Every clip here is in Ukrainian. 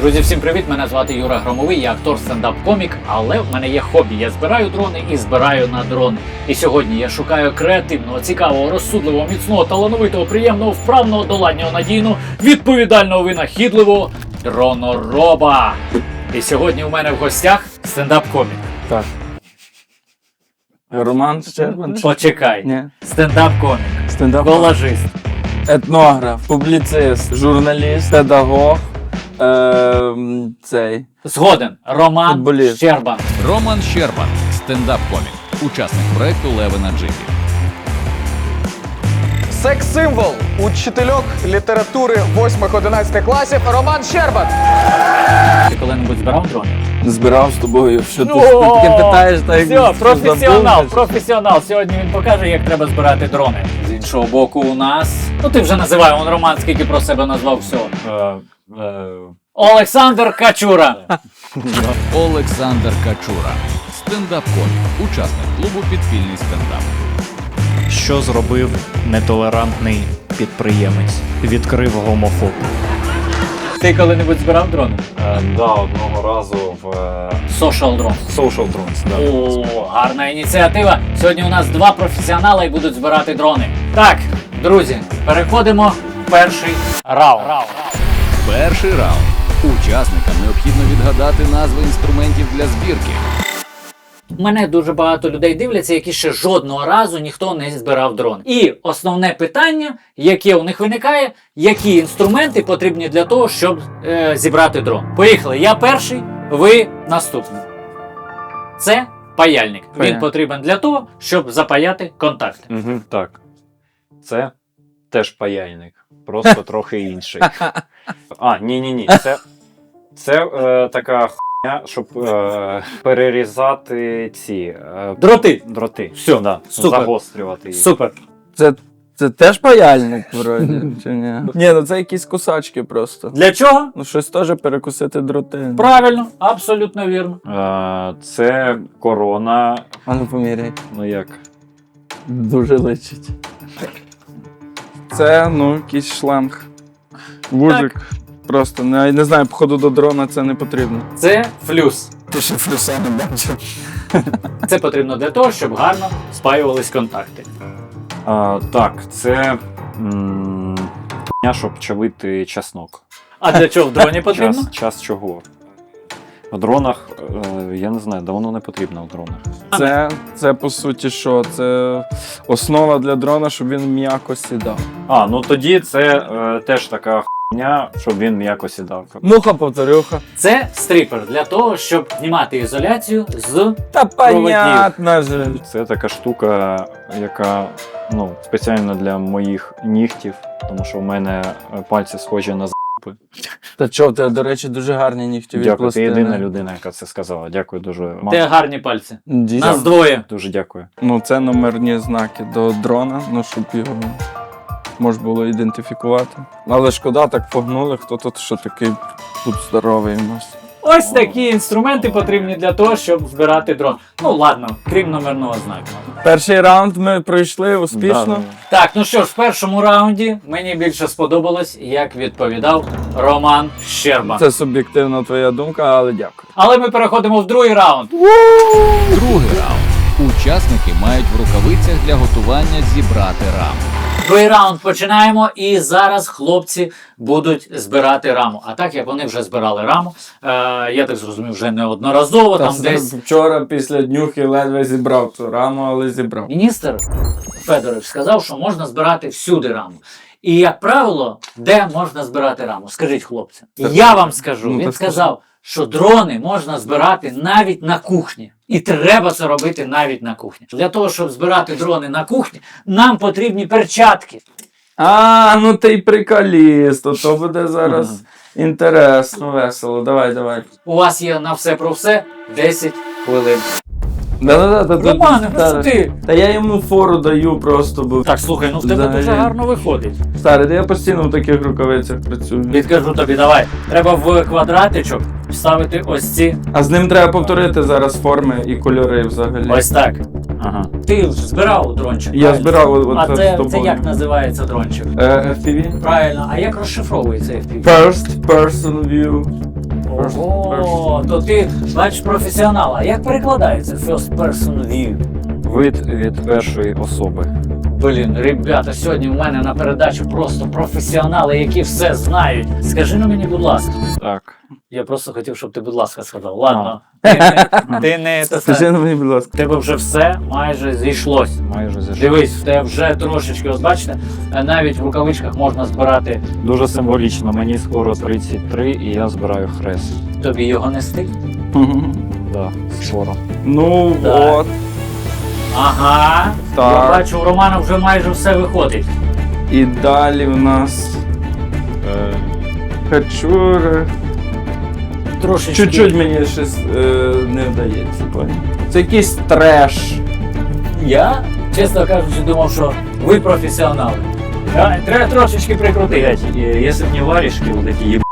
Друзі, всім привіт! Мене звати Юра Громовий, я актор стендап-комік, але в мене є хобі. Я збираю дрони і збираю на дрони. І сьогодні я шукаю креативного, цікавого, розсудливого, міцного, талановитого, приємного, вправного, доладнього, надійного, відповідального, винахідливого дронороба. І сьогодні у мене в гостях стендап-комік. Так. Роман Щербан? Почекай, Ні. стендап-комік, Стендап. колажист. Етнограф, публіцист, журналіст, педагог. Е, цей. Згоден, Роман Футболіст. Щербан. Роман Щербан, стендап-комік, учасник проекту Леви на джипі. Секс-символ, учительок літератури 8-11 класів Роман Щербат. Ти коли-небудь збирав дрони? Збирав з тобою. Що ти, ти таке питаєш, так Все, професіонал, професіонал. Сьогодні він покаже, як треба збирати дрони. З іншого боку, у нас. Ну ти вже називай, он Роман, скільки про себе назвав все. Олександр Качура. Олександр Качура, стендап-комік, учасник клубу Підпільний стендап. Що зробив нетолерантний підприємець? Відкрив гомофоб. Ти коли-небудь збирав дрони? Е, Да, одного разу в е, Social Drone. Social Drones. Да. О, гарна ініціатива. Сьогодні у нас два професіонали і будуть збирати дрони. Так, друзі, переходимо в перший раунд. Перший раунд. Учасникам необхідно відгадати назви інструментів для збірки. Мене дуже багато людей дивляться, які ще жодного разу ніхто не збирав дрон. І основне питання, яке у них виникає, які інструменти потрібні для того, щоб е, зібрати дрон. Поїхали. Я перший, ви наступний. Це паяльник. Він потрібен для того, щоб запаяти контакти. Угу, так. Це теж паяльник, просто трохи інший. А, ні, ні, ні. Це, це е, така хуйня, щоб е, перерізати ці е, Дроти. дроти. Всьо, да, супер. загострювати їх. Супер. Це, це теж паяльник, вроді, чи ні? Ні, ну це якісь кусачки просто. Для чого? Ну щось теж перекусити дроти. Правильно, абсолютно вірно. Е, це корона. А ну поміряй. Ну як? Дуже личить. Це, ну, якийсь шланг. Вужик. Просто не, не знаю, походу до дрона це не потрібно. Це флюс. Ти ще флюса не бачив. Це потрібно для того, щоб гарно спаювались контакти. А, так, це м, щоб чавити чеснок. А для чого в дроні потрібно? Час, час чого? В дронах, е, я не знаю, давно не потрібно в дронах. Це, це по суті що? Це основа для дрона, щоб він м'яко сідав. А, ну тоді це е, теж така хуйня, щоб він м'яко сідав. Муха повторюха. Це стріпер для того, щоб знімати ізоляцію з Та понятно же. Це така штука, яка ну, спеціально для моїх нігтів, тому що в мене е, пальці схожі на з**пи. Та чого, тебе, до речі, дуже гарні нігті від Дякую, ти пластини. єдина людина, яка це сказала. Дякую дуже. Мам, Те гарні пальці. Дійсно. Нас двоє. Дуже дякую. Ну, це номерні знаки до дрона, ну щоб його можна було ідентифікувати. Але шкода, так погнули, хто тут що такий тут здоровий у нас. Ось такі інструменти потрібні для того, щоб збирати дрон. Ну ладно, крім номерного знаку. Перший раунд ми пройшли успішно. Да, Так, ну що ж, в першому раунді мені більше сподобалось, як відповідав Роман Щерба. Це суб'єктивна твоя думка, але дякую. Але ми переходимо в другий раунд. Другий раунд. Учасники мають в рукавицях для готування зібрати раму. Другий раунд починаємо, і зараз хлопці будуть збирати раму. А так як вони вже збирали раму, е, я так зрозумів, вже неодноразово там десь. Вчора після днюхи ледве зібрав цю раму, але зібрав. Міністр Федорович сказав, що можна збирати всюди раму. І як правило, де можна збирати раму? Скажіть, хлопці. Я вам скажу. Ну, Він сказав, що дрони можна збирати навіть на кухні. І треба це робити навіть на кухні. Для того, щоб збирати дрони на кухні, нам потрібні перчатки. А, ну ти й приколіст, то, то буде зараз інтересно, весело. Давай, давай. У вас є на все про все 10 хвилин. Да-да-да, та- Романе, та- ну ти. Та я йому фору даю просто, бо Так, слухай, ну в тебе Взагалі. дуже гарно виходить. старий, та я постійно в таких рукавицях працюю. Відкажу тобі, давай. Треба в квадратичок вставити ось ці. А з ним треба повторити зараз форми і кольори взагалі. Ось так. Ага. Ти ж збирав дрончик. Я правильно? збирав от- А з це, це тобою. як називається дрончик? Е, FPV? Правильно, а як розшифровується FPV? First person view. Ого, то ти бачиш професіонала. Як перекладається first person view? Вид від першої особи. Блін, ребята, сьогодні в мене на передачі просто професіонали, які все знають. Скажи на мені, будь ласка. Так. Я просто хотів, щоб ти, будь ласка, сказав. Ладно, ти не, ти не те Скажи мені, будь ласка. В тебе вже все майже зійшлось. Майже зійшло. Дивись, в тебе вже трошечки, ось бачите, навіть в рукавичках можна збирати. Дуже символічно. Мені скоро 33 і я збираю хрест. Тобі його нести? Да, скоро. Ну Так. от. Ага. Я Так. бачу, у Романа вже майже все виходить. І далі в нас Е, качури. Трошечки. Чуть-чуть мені щось е, не вдається. поняв? Це якийсь треш. Я, чесно кажучи, думав, що ви професіонали. А, Треба трошечки прикрутити. Блять, якщо б не варежки, вот эти еб...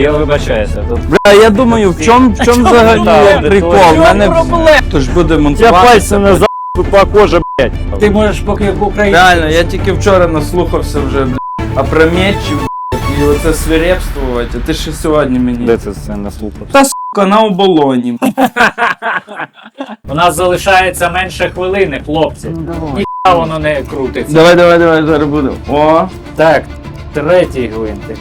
Я вибачаюся. Тут Бля, я думаю, в чому в чому взагалі проблема? прикол? В чому мене проблема? то ж буде монтувати. на по коже, блять. Ти можеш поки в Україні. Реально, я тільки вчора наслухався вже, бля, а про мечі, бля, і оце свирепствувати, а ти ще сьогодні мені. Де це це не слухав? Та сука, на оболоні. У нас залишається менше хвилини, хлопці. Ніхто воно не крутиться. Давай, давай, давай, зараз буде. О, Так, третій гвинтик.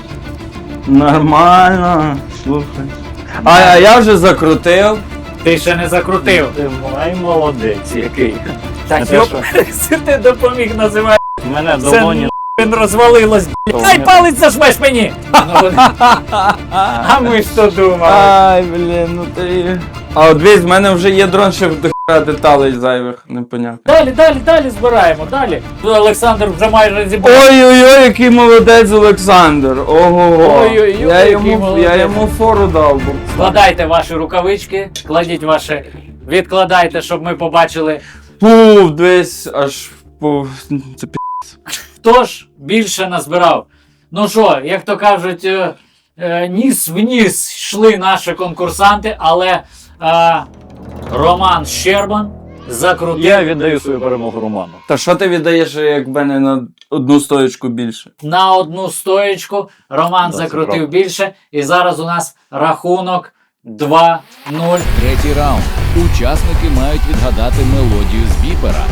нормально. Слухай. А, а я вже закрутив. Ти ще не закрутив. Ти май молодець який. Так, ти допоміг називати. У мене долоні. Він розвалилось. То Дай мене- палець зажмеш мені! А ми що думали? Ай, блін, ну ти. А от дивись, в мене вже є дрон, ще до хера деталей зайвих, непонятно. Далі, далі, далі збираємо, далі. Тут Олександр вже майже зібрав. Ой-ой-ой, який молодець Олександр. Ого. Ой-ой-ой, я, який йому, я молодець. йому фору дав. бо- Складайте ваші рукавички, кладіть ваші, відкладайте, щоб ми побачили. Пув, дивись, аж пув. Це пі... Хто ж більше назбирав? Ну що, як то кажуть, е, е, ніс в ніс йшли наші конкурсанти, але е, Роман Щербан закрутив Я віддаю свою перемогу Роману. Та що ти віддаєш, як в мене на одну стоечку більше? на одну стоєчку. Роман Да, закрутив більше. І зараз у нас рахунок 2-0. Третій раунд. Учасники мають відгадати мелодію з біпера.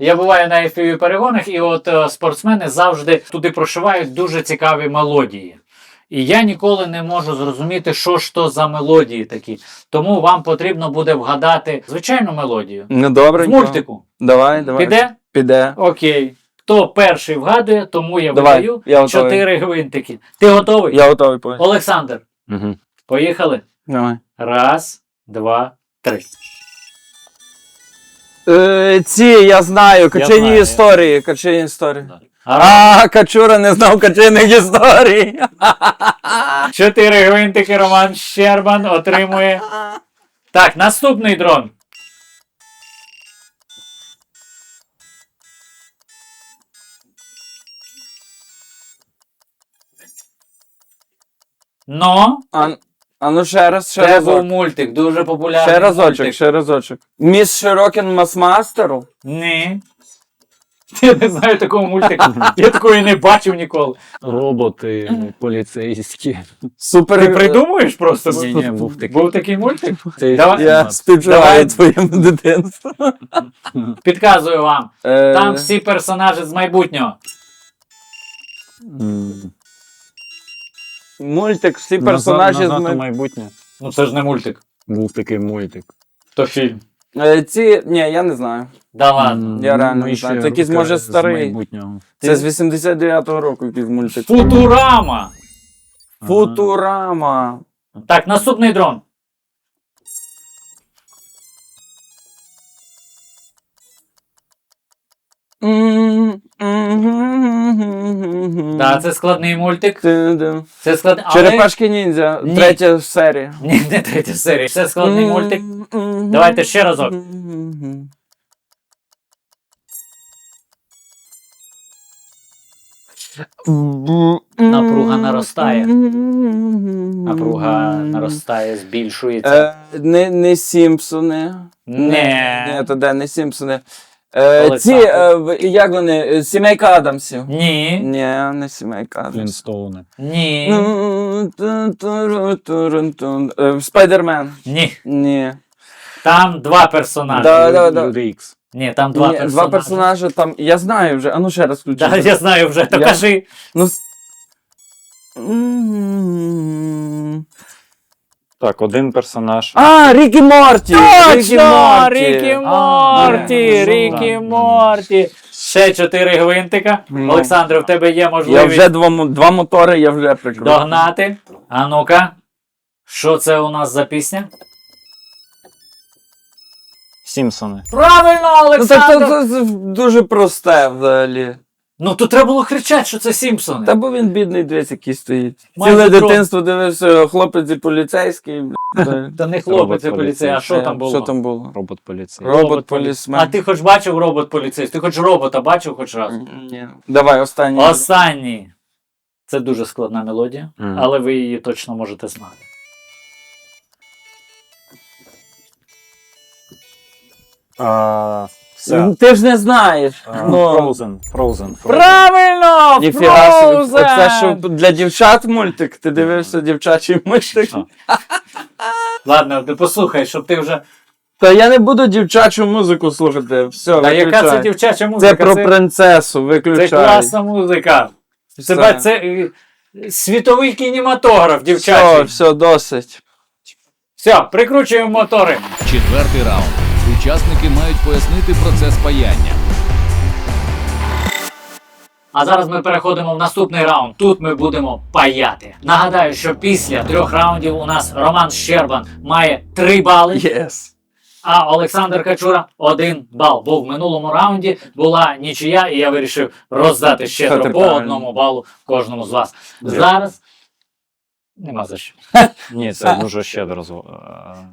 Я буваю на fpv перегонах, і от е, спортсмени завжди туди прошивають дуже цікаві мелодії. І я ніколи не можу зрозуміти, що ж то за мелодії такі. Тому вам потрібно буде вгадати звичайну мелодію. Ну добре. З мультику. Давай, давай. Піде? Піде. Окей. Хто перший вгадує, тому я Давай, видаю я готовий. чотири гвинтики. Ти готовий? Я готовий понял. Олександр, Угу. поїхали. Давай. Раз, два, три. Е, ці, я знаю, качині знаю. історії. Качині історії. А, Качура не знав качиних історій. Чотири гвинтики Роман Щербан отримує. Так, наступний дрон. Но А, а ну ще раз, ще це був мультик, дуже популярний. Ще разочок, мультик. ще разочок. Міс Широкін Масмастеру. Ні. Я не знаю такого мультику. Я такої не бачив ніколи. Роботи поліцейські. Супер. Ти придумуєш просто? Ні, ні, був такий. Був такий мультик? Це Давай. Я співчуваю Давай. твоєму дитинству. Підказую вам. Е, Там всі персонажі з майбутнього. М, Мультик, всі персонажі назад з у ми- майбутнє. Ну це ж не мультик, Був такий мультик. то фільм. Е, Ці, ні, я не знаю. Да ладно. Я реально не знаю. Це якийсь, може, старий. Це з 89-го року якийсь мультик. Футурама. Футурама. Так, наступний дрон. Так, це складний мультик. Це. Але... Черепашки ніндзя, Ні. третя серія. Ні, не третя серія. Це складний мультик. Давайте ще разок. Напруга наростає. Напруга наростає, збільшується. Е, не, не Сімпсони. Не. Ні, то де не Сімпсони. Е, ці, е, в- як вони, е, сімейка Адамсів. Ні. Ні, не сімейка Адамсів. Флінстоуни. Ні. Ну, тун. Е, Спайдермен. Ні. Ні. Там два персонажі. Да, да, да. Люди Ікс. Ні, там два Ні, персонажі. Два персонажі там. Я знаю вже. А ну ще раз включи. Да, я знаю вже, то Я- кажи. Ну. с- М. Так, один персонаж. А, Рікі Морті! Точно! Рікі Морті! Рікі. Морті! Ще чотири гвинтика. Ну. Олександр, в тебе є Я можливість вже два, мо- два мотори, я вже прикрутив. догнати. А ну-ка, що це у нас за пісня? Сімпсони. Правильно, Ну, так, Олександр! це, це дуже просте взагалі. Ну тут треба було кричати, що це Сімпсони. Та бо він бідний дивись, який стоїть. Майже Ціле трон. дитинство дивився хлопець і поліцейський. бля. Та не хлопець, а Робот поліцей, а що там було? Що там було? Робот поліцей. Робот полісмен. А ти хоч бачив робот поліцейський? Ти хоч робота бачив хоч раз? Ні. Давай, останній. Останній. Це дуже складна мелодія, Мгм. але ви її точно можете знати. А, все. Ну, Ти ж не знаєш. А, Ну. Frozen. Frozen. Frozen. Правильно! Ніфіга собі. Оце що для дівчат мультик. Ти дивився дівчачий мультик. А. Ладно, ти послухай, щоб ти вже. Та я не буду дівчачу музику слухати. Все, Та яка це виключай. дівчача музика? Це про принцесу, це класна музика. Все. Це, це е, світовий кінематограф, Все, дівчачий. все, досить. Все, прикручуємо мотори. Четвертий раунд. Учасники мають пояснити процес паяння. А зараз ми переходимо в наступний раунд. Тут ми будемо паяти. Нагадаю, що після трьох раундів у нас Роман Щербан має три бали, Єс. а Олександр Качура один бал. Бо в минулому раунді була нічия, і я вирішив роздати щедро по правильно. одному балу кожному з вас. Зараз нема за що. Ні, це дуже щедро з е,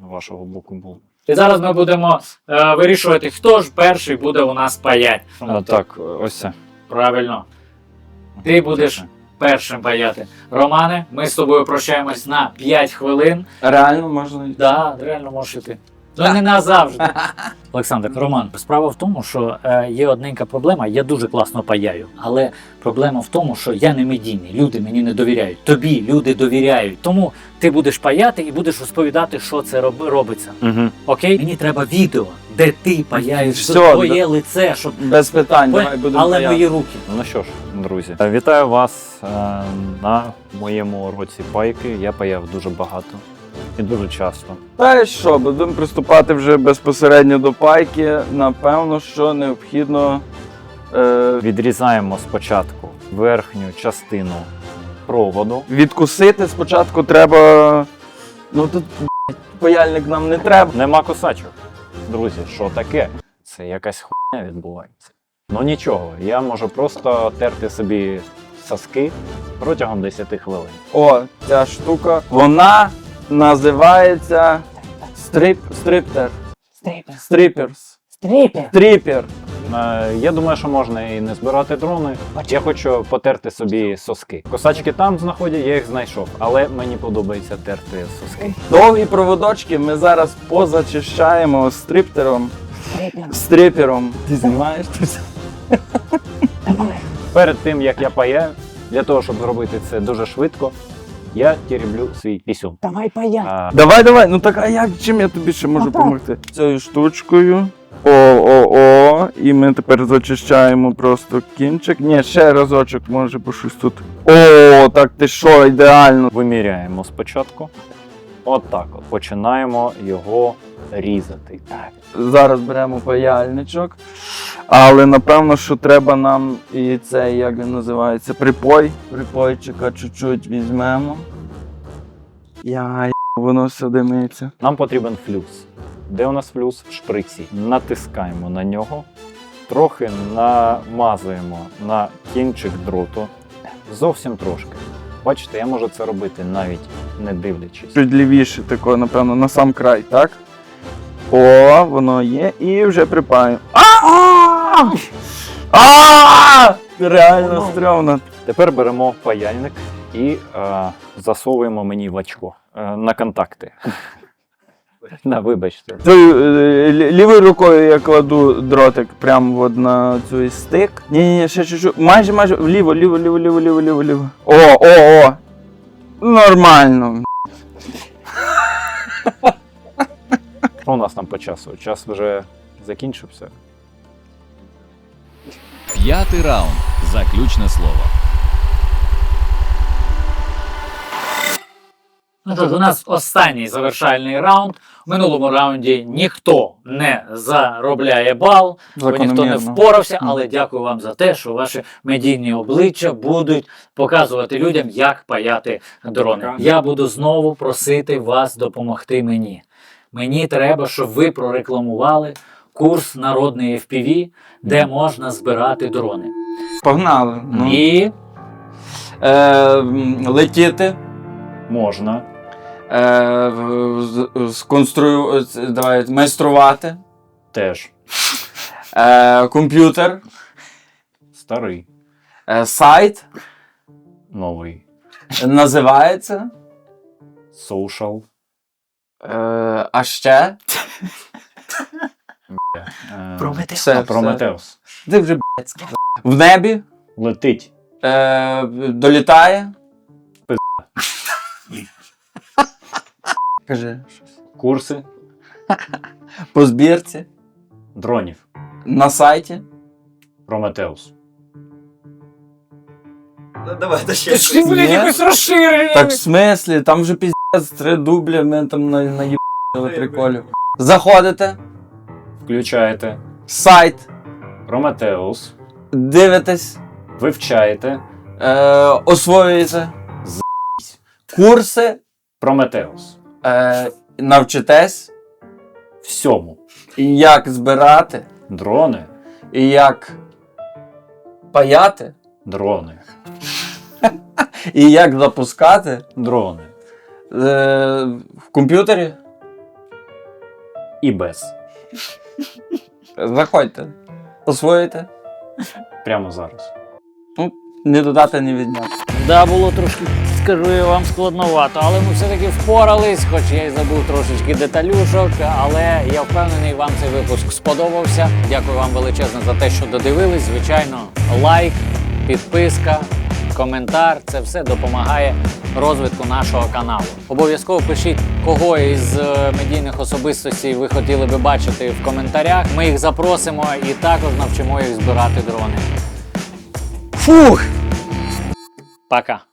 вашого боку було. І зараз ми будемо е, вирішувати, хто ж перший буде у нас паять. А, так, ось це. Правильно. Ти будеш першим паяти. Романе, ми з тобою прощаємось на 5 хвилин. Реально можна. Да, реально можеш іти. Ну не назавжди. Олександр, Роман, справа в тому, що е, є одненька проблема. Я дуже класно паяю, але проблема в тому, що я не медійний. Люди мені не довіряють. Тобі люди довіряють. Тому ти будеш паяти і будеш розповідати, що це роб- робиться. Угу. Окей? Мені треба відео, де ти паяєш Все, твоє лице, щоб Без питань, давай будемо. але паяти. мої руки. Ну що ж, друзі, вітаю вас е, на моєму уроці пайки. Я паяв дуже багато і дуже часто. Та й що, будемо приступати вже безпосередньо до пайки. Напевно, що необхідно. Е, Відрізаємо спочатку верхню частину проводу. відкусити спочатку треба. Ну тут паяльник нам не треба. Нема косачок. Друзі, що таке? Це якась хуйня відбувається. Ну нічого, я можу просто терти собі соски протягом 10 хвилин. О, ця штука. Вона називається стрип, стриптер. Стріперс. Стріпер. Е, Я думаю, що можна і не збирати дрони. Я хочу потерти собі соски. Косачки там знаходять, я їх знайшов, але мені подобається терти соски. Довгі проводочки ми зараз позачищаємо стриптером. Стрипером. Ти знімаєш? Перед тим як я паяю, для того, щоб зробити це дуже швидко, я тіріблю свій пісюн. Давай паяй. А, Давай, давай. Ну так, а як чим я тобі ще можу Отак. допомогти? Цією штучкою. О, о, о. І ми тепер зачищаємо просто кінчик. Ні, ще разочок, може, бо щось тут. О, так ти що, ідеально. Виміряємо спочатку. От так от. Починаємо його різати. Так. Зараз беремо паяльничок. Але напевно, що треба нам і це, як він називається, припой. Припойчика чуть-чуть візьмемо. Яй, воно все димиться. Нам потрібен флюс. Де у нас флюс? В шприці. Натискаємо на нього, трохи намазуємо на кінчик дроту. Зовсім трошки. Бачите, я можу це робити навіть не дивлячись. Чуть лівіше, тако, напевно, на сам край, так? О, воно є. І вже припаємо. А! А! Реально стрьомно. Тепер беремо паяльник і е, засовуємо мені в очко е, на контакти. Да, вибачте. Е, лі- лівою рукою я кладу дротик прямо от на цей стик. Ні, ні, ні, ще чуть-чуть. Майже, майже вліво, ліво, ліво, ліво, ліво, ліво, ліво. О, о, о. Нормально. Що у нас там по часу? Час вже закінчився. П'ятий раунд. Заключне слово. Ну тут у нас останній завершальний раунд. В минулому раунді ніхто не заробляє бал, бо ніхто не впорався, але дякую вам за те, що ваші медійні обличчя будуть показувати людям, як паяти дрони. Я буду знову просити вас допомогти мені. Мені треба, щоб ви прорекламували курс народної FPV, де можна збирати дрони. Погнали. Ну. І Е, летіти. Можна. Е, сконструю... Давай, майструвати. Теж. Е, комп'ютер. Старий. Е, сайт. Новий. Називається. Social. Е, а ще. Е, Все, Прометеус. Ти вже блядь, сказав. В небі. Летить. Е, долітає. Кажи. Курси По збірці. дронів. На сайті. Прометеус. Давайте ще. Ти ж, блін, якось розширення. Так в смислі, там вже піздець три дубля, ми там на, на приколів. Заходите, Включаєте. сайт, Прометеус. дивитесь, Вивчаєте. е, освоюєте. Курси, Прометеус. е, навчитесь, Всьому. як збирати, Дрони. і як паяти, Дрони. і як запускати Дрони. е, в комп'ютері. І без. Заходьте, освоїте. Прямо зараз. Не додати, не відняти. Да, було трошки, скажу я вам, складновато, але ми все-таки впорались, хоч я й забув трошечки деталюшок, але я впевнений, вам цей випуск сподобався. Дякую вам величезно за те, що додивились. Звичайно, лайк, підписка, коментар це все допомагає розвитку нашого каналу. Обов'язково пишіть, кого із е, медійних особистостей ви хотіли би бачити в коментарях. Ми їх запросимо і також навчимо їх збирати дрони. Фух! Пока!